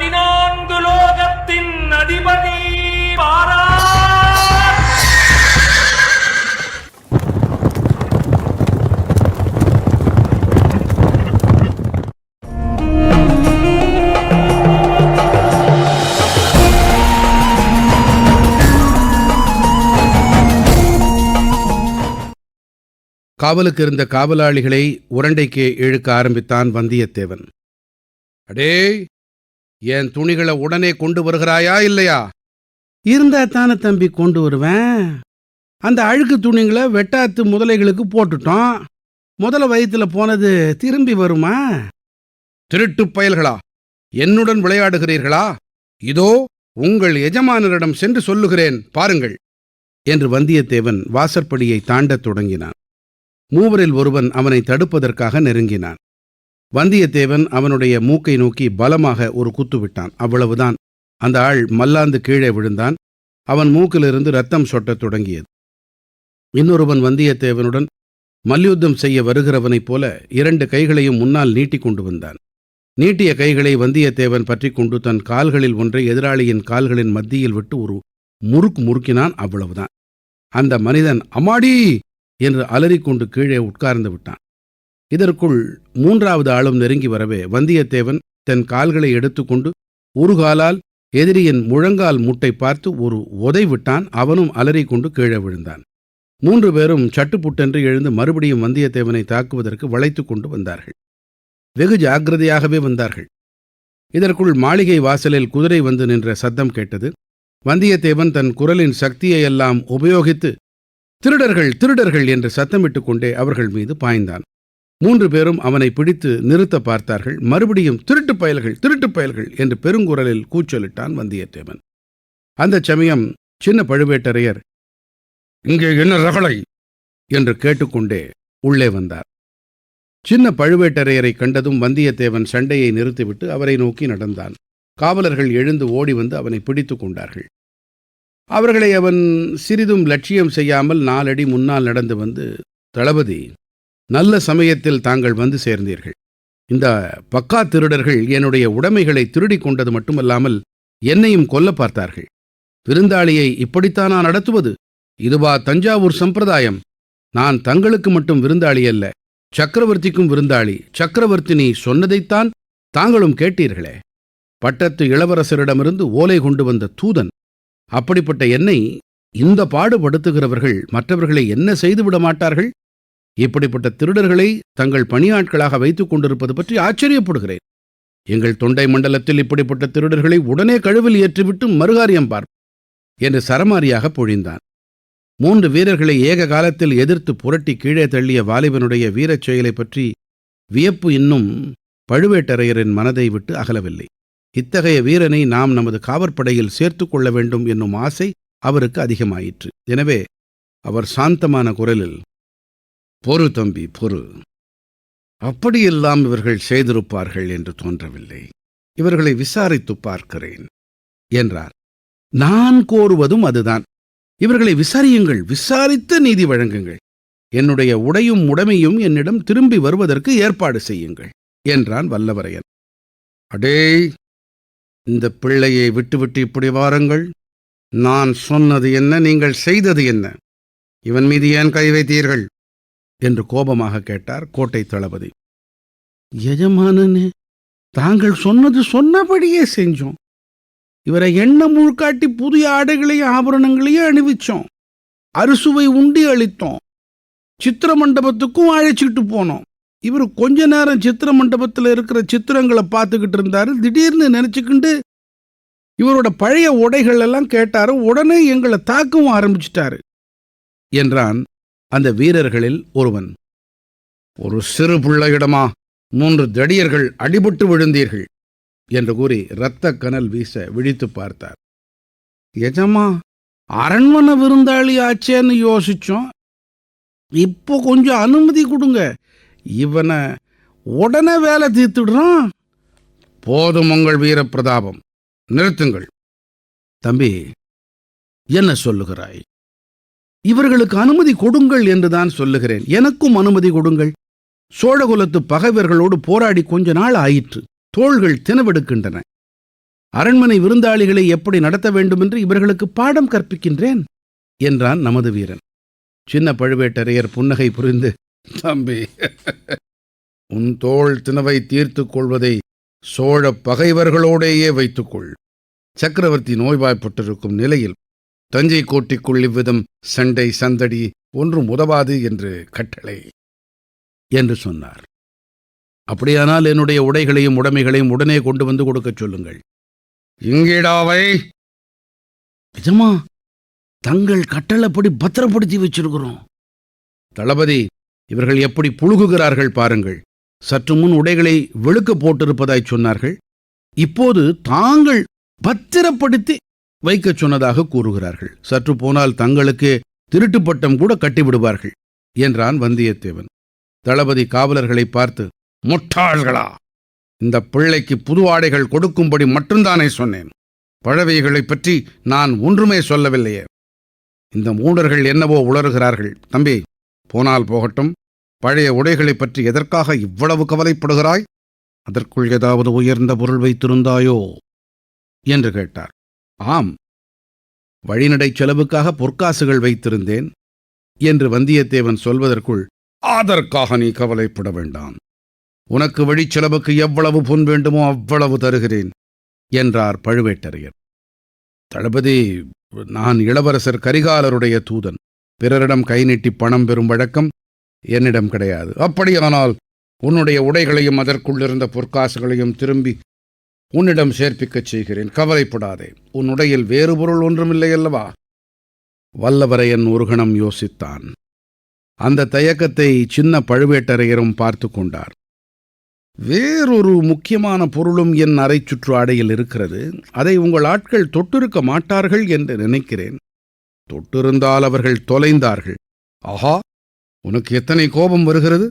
பதினான்கு லோகத்தின் அதிபதி பாரா. காவலுக்கு இருந்த காவலாளிகளை உரண்டைக்கு இழுக்க ஆரம்பித்தான் வந்தியத்தேவன். அடே என் துணிகளை உடனே கொண்டு வருகிறாயா இல்லையா? இருந்தா தானே தம்பி கொண்டு வருவேன். அந்த அழுக்கு துணிங்களை வெட்டாத்து முதலைகளுக்கு போட்டுட்டோம். முதல வயித்துல போனது திரும்பி வருமா? திருட்டு பயல்களா? என்னுடன் விளையாடுகிறீர்களா? இதோ உங்கள் எஜமானரிடம் சென்று சொல்லுகிறேன் பாருங்கள். என்று வந்தியத்தேவன் வாசற்படியை தாண்டத் தொடங்கினான். மூவரில் ஒருவன் அவனை தடுப்பதற்காக நெருங்கினான். வந்தியத்தேவன் அவனுடைய மூக்கை நோக்கி பலமாக ஒரு குத்து விட்டான். அவ்வளவுதான். அந்த ஆள் மல்லாந்து கீழே விழுந்தான். அவன் மூக்கிலிருந்து ரத்தம் சொட்டத் தொடங்கியது. இன்னொருவன் வந்தியத்தேவனுடன் மல்யுத்தம் செய்ய வருகிறவனைப் போல இரண்டு கைகளையும் முன்னால் நீட்டிக் கொண்டு வந்தான். நீட்டிய கைகளை வந்தியத்தேவன் பற்றிக் கொண்டு தன் கால்களில் ஒன்றை எதிராளியின் கால்களின் மத்தியில் விட்டு ஒரு முறுக்கு முறுக்கினான். அவ்வளவுதான். அந்த மனிதன் அம்மாடி! என்று அலறிக்கொண்டு கீழே உட்கார்ந்து விட்டான். இதற்குள் மூன்றாவது ஆளும் நெருங்கி வரவே வந்தியத்தேவன் தன் கால்களை எடுத்துக்கொண்டு ஒரு காலால் எதிரியின் முழங்கால் முட்டை பார்த்து ஒரு உதை விட்டான். அவனும் அலறிக்கொண்டு கீழே விழுந்தான். மூன்று பேரும் சட்டுப்புட்டென்று எழுந்து மறுபடியும் வந்தியத்தேவனை தாக்குவதற்கு வளைத்துக் கொண்டு வந்தார்கள். வெகு ஜாக்கிரதையாகவே வந்தார்கள். இதற்குள் மாளிகை வாசலில் குதிரை வந்து நின்ற சத்தம் கேட்டது. வந்தியத்தேவன் தன் குரலின் சக்தியையெல்லாம் உபயோகித்து திருடர்கள் திருடர்கள் என்று சத்தமிட்டுக் கொண்டே அவர்கள் மீது பாய்ந்தான். மூன்று பேரும் அவனை பிடித்து நிறுத்த பார்த்தார்கள். மறுபடியும் திருட்டுப் பயல்கள் திருட்டுப் பயல்கள் என்று பெருங்குரலில் கூச்சலிட்டான் வந்தியத்தேவன். அந்த சமயம் சின்ன பழுவேட்டரையர் இங்கே என்ன ரகளை என்று கேட்டுக்கொண்டே உள்ளே வந்தார். சின்ன பழுவேட்டரையரை கண்டதும் வந்தியத்தேவன் சண்டையை நிறுத்திவிட்டு அவரை நோக்கி நடந்தான். காவலர்கள் எழுந்து ஓடி வந்து அவனை பிடித்து கொண்டார்கள். அவர்களை அவன் சிறிதும் லட்சியம் செய்யாமல் நாலடி முன்னால் நடந்து வந்து தளபதி நல்ல சமயத்தில் தாங்கள் வந்து சேர்ந்தீர்கள். இந்த பக்கா திருடர்கள் என்னுடைய உடைமைகளை திருடிக் கொண்டது மட்டுமல்லாமல் என்னையும் கொல்ல பார்த்தார்கள். விருந்தாளியை இப்படித்தானா நடத்துவது? இதுவா தஞ்சாவூர் சம்பிரதாயம். நான் தங்களுக்கு மட்டும் விருந்தாளி அல்ல சக்கரவர்த்திக்கும் விருந்தாளி. சக்கரவர்த்தினி சொன்னதைத்தான் தாங்களும் கேட்டீர்களே. பட்டத்து இளவரசரிடமிருந்து ஓலை கொண்டு வந்த தூதன் அப்படிப்பட்ட என்னை இந்த பாடுபடுத்துகிறவர்கள் மற்றவர்களை என்ன செய்து விட மாட்டார்கள் இப்படிப்பட்ட திருடர்களை தங்கள் பணியாட்களாக வைத்துக் கொண்டிருப்பது பற்றி ஆச்சரியப்படுகிறேன். எங்கள் தொண்டை மண்டலத்தில் இப்படிப்பட்ட திருடர்களை உடனே கழுவில் ஏற்றிவிட்டு மறுகாரியம் பார் என்று சரமாரியாக பொழிந்தான். மூன்று வீரர்களை ஏக காலத்தில் எதிர்த்து புரட்டி கீழே தள்ளிய வாலிபனுடைய வீரச் செயலைப் பற்றி வியப்பு இன்னும் பழுவேட்டரையரின் மனதை விட்டு அகலவில்லை. இத்தகைய வீரனை நாம் நமது காவற்படையில் சேர்த்துக் கொள்ள வேண்டும் என்னும் ஆசை அவருக்கு அதிகமாயிற்று. எனவே அவர் சாந்தமான குரலில் பொறு தம்பி பொறு. அப்படியெல்லாம் இவர்கள் செய்திருப்பார்கள் என்று தோன்றவில்லை. இவர்களை விசாரித்துப் பார்க்கிறேன் என்றார். நான் கோருவதும் அதுதான். இவர்களை விசாரியுங்கள் விசாரித்து நீதி வழங்குங்கள். என்னுடைய உடையும் உடைமையும் என்னிடம் திரும்பி வருவதற்கு ஏற்பாடு செய்யுங்கள் என்றான் வல்லவரையன். அடேய் இந்த பிள்ளையை விட்டுவிட்டு இப்படி வாருங்கள். நான் சொன்னது என்ன நீங்கள் செய்தது என்ன? இவன் மீது ஏன் கை வைத்தீர்கள்? என்று கோபமாக கேட்டார் கோட்டை தளபதி. எஜமானனே தாங்கள் சொன்னது சொன்னபடியே செஞ்சோம். இவரை எண்ணம் முழுக்காட்டி புதிய ஆடைகளையும் ஆபரணங்களையும் அணிவிச்சோம். அறுசுவை உண்டி அளித்தோம். சித்திர மண்டபத்துக்கும் அழைச்சிட்டு போனோம். இவர் கொஞ்ச நேரம் சித்திர மண்டபத்தில் இருக்கிற சித்திரங்களை பார்த்துக்கிட்டு இருந்தாரு. திடீர்னு நினைச்சுக்கிண்டு இவரோட பழைய உடைகள் எல்லாம் கேட்டாரு. உடனே எங்களை தாக்கவும் ஆரம்பிச்சிட்டாரு. என்றான் அந்த வீரர்களில் ஒருவன். ஒரு சிறு பிள்ளையிடமா மூன்று தடியர்கள் அடிபட்டு விழுந்தீர்கள் என்று கூறி இரத்த கனல் வீச விழித்து பார்த்தார். எஜமா அரண்மனை விருந்தாளி ஆச்சேன்னு யோசிச்சோம். இப்போ கொஞ்சம் அனுமதி கொடுங்க. இவனை உடனே வேலை தீர்த்துடுறான். போதும் உங்கள் வீரப்பிரதாபம். நிறுத்துங்கள். தம்பி என்ன சொல்லுகிறாய்? இவர்களுக்கு அனுமதி கொடுங்கள் என்றுதான் சொல்லுகிறேன். எனக்கும் அனுமதி கொடுங்கள். சோழகுலத்து பகைவர்களோடு போராடி கொஞ்ச நாள் ஆயிற்று. தோள்கள் தினவெடுக்கின்றன அரண்மனை விருந்தாளிகளை எப்படி நடத்த வேண்டுமென்று இவர்களுக்கு பாடம் கற்பிக்கின்றேன் என்றான் நமது வீரன். சின்ன பழுவேட்டரையர் புன்னகை புரிந்து தம்பி உன் தோள் தினவை தீர்த்துக் கொள்வதை சோழ பகைவர்களோடேயே வைத்துக்கொள் சக்கரவர்த்தி நோய்வாய்ப்பட்டிருக்கும் நிலையில் தஞ்சை கோட்டைக்குள் இவ்விதம் சண்டை சந்தடி ஒன்றும் உதவாது என்று கட்டளை என்று சொன்னார். அப்படியானால் என்னுடைய உடைகளையும் உடைமைகளையும் உடனே கொண்டு வந்து கொடுக்கச் சொல்லுங்கள். இங்கேடாவை நிஜமா தங்கள் கட்டளப்படி பத்திரப்படுத்தி வச்சிருக்கிறோம். தளபதி இவர்கள் எப்படி புழுகுகிறார்கள் பாருங்கள். சற்று முன் உடைகளை வெளுக்க போட்டிருப்பதாய் சொன்னார்கள். இப்போது தாங்கள் பத்திரப்படுத்தி வைக்கச் சொன்னதாக கூறுகிறார்கள். சற்று போனால் தங்களுக்கு திருட்டு பட்டம் கூட கட்டிவிடுவார்கள் என்றான் வந்தியத்தேவன். தளபதி காவலர்களை பார்த்து முட்டாள்களா! இந்த பிள்ளைக்கு புது ஆடைகள் கொடுக்கும்படி மட்டும்தானே சொன்னேன். பழவைகளைப் பற்றி நான் ஒன்றுமே சொல்லவில்லையே. இந்த மூடர்கள் என்னவோ உளறுகிறார்கள். தம்பி போனால் போகட்டும். பழைய உடைகளைப் பற்றி எதற்காக இவ்வளவு கவலைப்படுகிறாய்? அதற்குள் ஏதாவது உயர்ந்த பொருள் வைத்திருந்தாயோ? என்று கேட்டார். ஆம். வழிநடை செலவுக்காக பொற்காசுகள் வைத்திருந்தேன் என்று வந்தியத்தேவன் சொல்வதற்குள் அதற்காக நீ கவலைப்பட வேண்டாம். உனக்கு வழிச்செலவுக்கு எவ்வளவு பொன் வேண்டுமோ அவ்வளவு தருகிறேன் என்றார் பழுவேட்டரையர். தளபதி நான் இளவரசர் கரிகாலருடைய தூதன். பிறரிடம் கை நீட்டி பணம் பெறும் வழக்கம் என்னிடம் கிடையாது. அப்படியானால் உன்னுடைய உடைகளையும் அதற்குள்ளிருந்த பொற்காசுகளையும் திரும்பி உன்னிடம் சேர்ப்பிக்கச் செய்கிறேன். கவலைப்படாதே. உன் உடையில் வேறு பொருள் ஒன்றுமில்லை அல்லவா? வல்லவரையன் ஒரு கணம் யோசித்தான். அந்த தயக்கத்தை சின்ன பழுவேட்டரையரும் பார்த்து கொண்டார். வேறொரு முக்கியமான பொருளும் என் அறை சுற்று ஆடையில் இருக்கிறது. அதை உங்கள் ஆட்கள் தொட்டிருக்க மாட்டார்கள் என்று நினைக்கிறேன். தொட்டிருந்தால் அவர்கள் தொலைந்தார்கள். ஆஹா! உனக்கு எத்தனை கோபம் வருகிறது?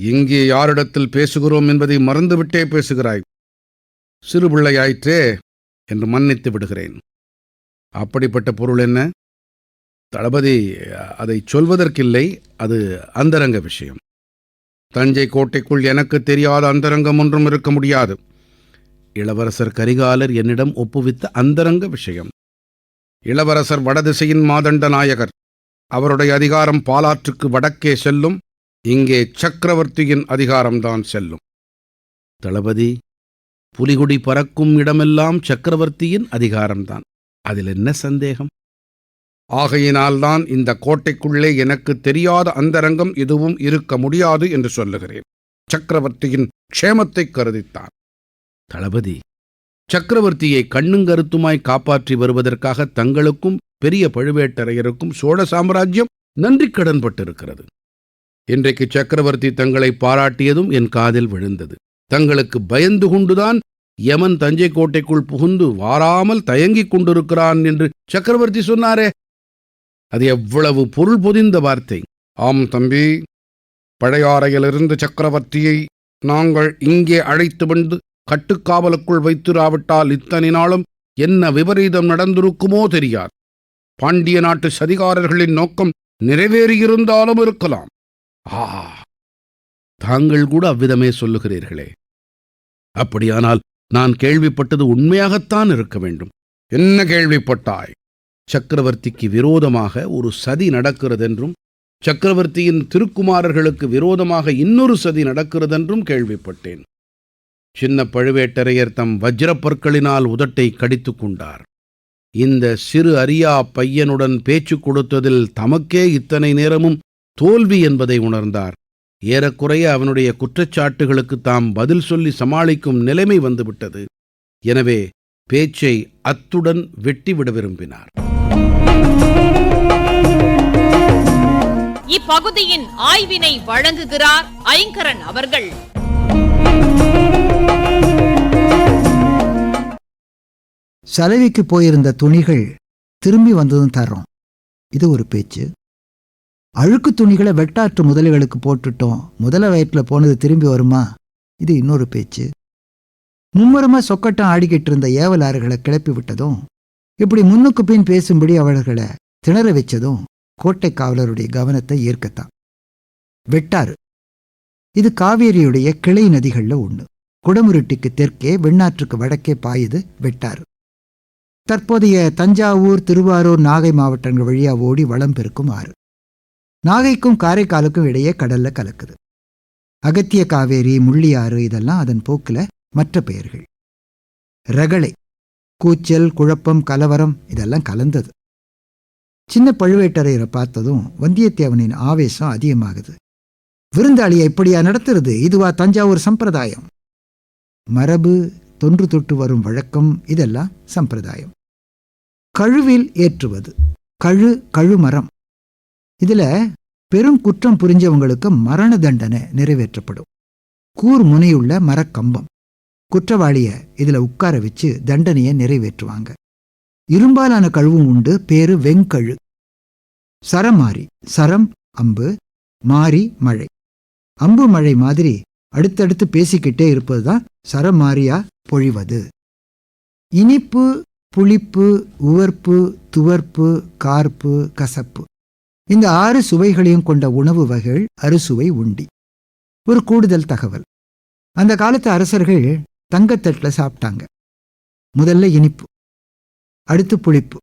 இங்கே யாரிடத்தில் பேசுகிறோம் என்பதை மறந்துவிட்டே பேசுகிறாய். சிறு பிள்ளையாயிற்றே என்று மன்னித்து விடுகிறேன். அப்படிப்பட்ட பொருள் என்ன? தளபதி அதை சொல்வதற்கில்லை அது அந்தரங்க விஷயம். தஞ்சை கோட்டைக்குள் எனக்கு தெரியாத அந்தரங்கம் ஒன்றும் இருக்க முடியாது. இளவரசர் கரிகாலர் என்னிடம் ஒப்புவித்த அந்தரங்க விஷயம். இளவரசர் வடதிசையின் மாதண்ட நாயகர். அவருடைய அதிகாரம் பாலாற்றுக்கு வடக்கே செல்லும் இங்கே சக்கரவர்த்தியின் அதிகாரம்தான் செல்லும். தளபதி புலிகுடி பறக்கும் இடமெல்லாம் சக்கரவர்த்தியின் அதிகாரம்தான். அதில் என்ன சந்தேகம்? ஆகையினால்தான் இந்த கோட்டைக்குள்ளே எனக்கு தெரியாத அந்தரங்கம் எதுவும் இருக்க முடியாது என்று சொல்லுகிறேன். சக்கரவர்த்தியின் க்ஷேமத்தை கருதித்தான். தளபதி சக்கரவர்த்தியை கண்ணுங்கருத்துமாய் காப்பாற்றி வருவதற்காக தங்களுக்கும் பெரிய பழுவேட்டரையருக்கும் சோழ சாம்ராஜ்யம் நன்றி கடன்பட்டிருக்கிறது. இன்றைக்கு சக்கரவர்த்தி தங்களை பாராட்டியதும் என் காதில் விழுந்தது. தங்களுக்கு பயந்து கொண்டுதான் யமன் தஞ்சை கோட்டைக்குள் புகுந்து வாராமல் தயங்கிக் கொண்டிருக்கிறான் என்று சக்கரவர்த்தி சொன்னாரே. அது எவ்வளவு பொருள் பொதிந்த வார்த்தை. ஆம் தம்பி பழையாறையிலிருந்து சக்கரவர்த்தியை நாங்கள் இங்கே அழைத்து வந்து கட்டுக்காவலுக்குள் வைத்திராவிட்டால் இத்தனை நாளும் என்ன விபரீதம் நடந்திருக்குமோ தெரியாது. பாண்டிய நாட்டு சதிகாரர்களின் நோக்கம் நிறைவேறியிருந்தாலும் இருக்கலாம். ஆ தாங்கள் கூட அவ்விதமே சொல்லுகிறீர்களே. அப்படியானால் நான் கேள்விப்பட்டது உண்மையாகத்தான் இருக்க வேண்டும். என்ன கேள்விப்பட்டாய்? சக்கரவர்த்திக்கு விரோதமாக ஒரு சதி நடக்கிறதென்றும் சக்கரவர்த்தியின் திருக்குமாரர்களுக்கு விரோதமாக இன்னொரு சதி நடக்கிறதென்றும் கேள்விப்பட்டேன். சின்ன பழுவேட்டரையர் தம் வஜ்ரப்பற்களினால் உதட்டை கடித்துக் கொண்டார். இந்த சிறு அரியா பையனுடன் பேச்சு கொடுத்ததில் தமக்கே இத்தனை நேரமும் தோல்வி என்பதை உணர்ந்தார். ஏறக்குறைய அவனுடைய குற்றச்சாட்டுகளுக்கு தாம் பதில் சொல்லி சமாளிக்கும் நிலைமை வந்துவிட்டது. எனவே பேச்சை அத்துடன் வெட்டிவிட விரும்பினார். இப்பகுதியின் ஆய்வினை வழங்குகிறார் ஐங்கரன் அவர்கள். சலவைக்கு போயிருந்த துணிகள் திரும்பி வந்ததும் தர்றோம் இது ஒரு பேச்சு. அழுக்கு துணிகளை வெட்டாற்று முதலைகளுக்கு போட்டுட்டோம். முதல வயிற்றில் போனது திரும்பி வருமா? இது இன்னொரு பேச்சு. மும்முரமா சொக்கட்டம் ஆடிக்கிட்டு இருந்த ஏவலாறுகளை கிளப்பி விட்டதும் இப்படி முன்னுக்கு பின் பேசும்படி அவர்களை திணற வச்சதும் கோட்டை காவலருடைய கவனத்தை ஈர்க்கத்தான். வெட்டாறு. இது காவேரியுடைய கிளை நதிகளில் ஒன்று குடமுருட்டிக்கு தெற்கே வெண்ணாற்றுக்கு வடக்கே பாயுது வெட்டாறு. தற்போதைய தஞ்சாவூர் திருவாரூர் நாகை மாவட்டங்கள் வழியா ஓடி வளம் பெருக்கும் ஆறு. நாகைக்கும் காரைக்காலுக்கும் இடையே கடல்ல கலக்குது. அகத்திய காவேரி முள்ளியாறு இதெல்லாம் அதன் போக்கில் மற்ற பெயர்கள். ரகளை கூச்சல் குழப்பம் கலவரம் இதெல்லாம் கலந்தது. சின்ன பழுவேட்டரையரை பார்த்ததும் வந்தியத்தேவனின் ஆவேசம் அதிகமாகுது. விருந்தாளியை இப்படியா நடத்துறது? இதுவா தஞ்சாவூர் சம்பிரதாயம். மரபு தொன்று தொட்டு வரும் வழக்கம் இதெல்லாம் சம்பிரதாயம். கழுவில் ஏற்றுவது. கழு கழுமரம். இதுல பெரும் குற்றம் புரிஞ்சவங்களுக்கு மரண தண்டனை நிறைவேற்றப்படும். கூர் முனையுள்ள மரக்கம்பம். குற்றவாளிய இதுல உட்கார வச்சு தண்டனையை நிறைவேற்றுவாங்க. இரும்பாலான கழுவும் உண்டு பேரு வெங்கழு. சரமாரி சரம் அம்பு மாரி மழை. அம்பு மழை மாதிரி அடுத்தடுத்து பேசிக்கிட்டே இருப்பதுதான் சரமாரியா பொழிவது. இனிப்பு புளிப்பு உவர்ப்பு துவர்ப்பு கார்ப்பு கசப்பு. இந்த ஆறு சுவைகளையும் கொண்ட உணவு வகைகள் அறுசுவை உண்டி. ஒரு கூடுதல் தகவல். அந்த காலத்து அரசர்கள் தங்கத்தட்டில் சாப்பிட்டாங்க. முதல்ல இனிப்பு அடுத்து புளிப்பு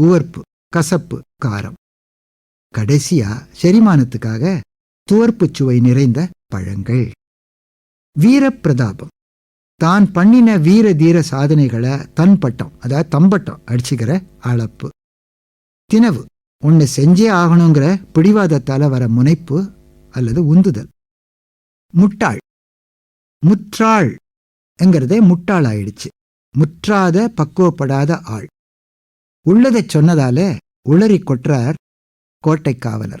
உவர்ப்பு கசப்பு காரம். கடைசியா செரிமானத்துக்காக துவர்ப்புச் சுவை நிறைந்த பழங்கள். வீரப்பிரதாபம். தான் பண்ணின வீர தீர சாதனைகளை தன் பட்டம் அதாவது தம்பட்டம் அடிச்சுக்கிற அளப்பு. தினவு. ஒன்று செஞ்சே ஆகணுங்கிற பிடிவாதத்தால வர முனைப்பு அல்லது உந்துதல். முட்டாள். முற்றாள் என்கிறதே முட்டாள் ஆயிடுச்சு முற்றாத பக்குவப்படாத ஆள். உள்ளதை சொன்னதாலே உளறி கொற்றார் கோட்டை காவலர்.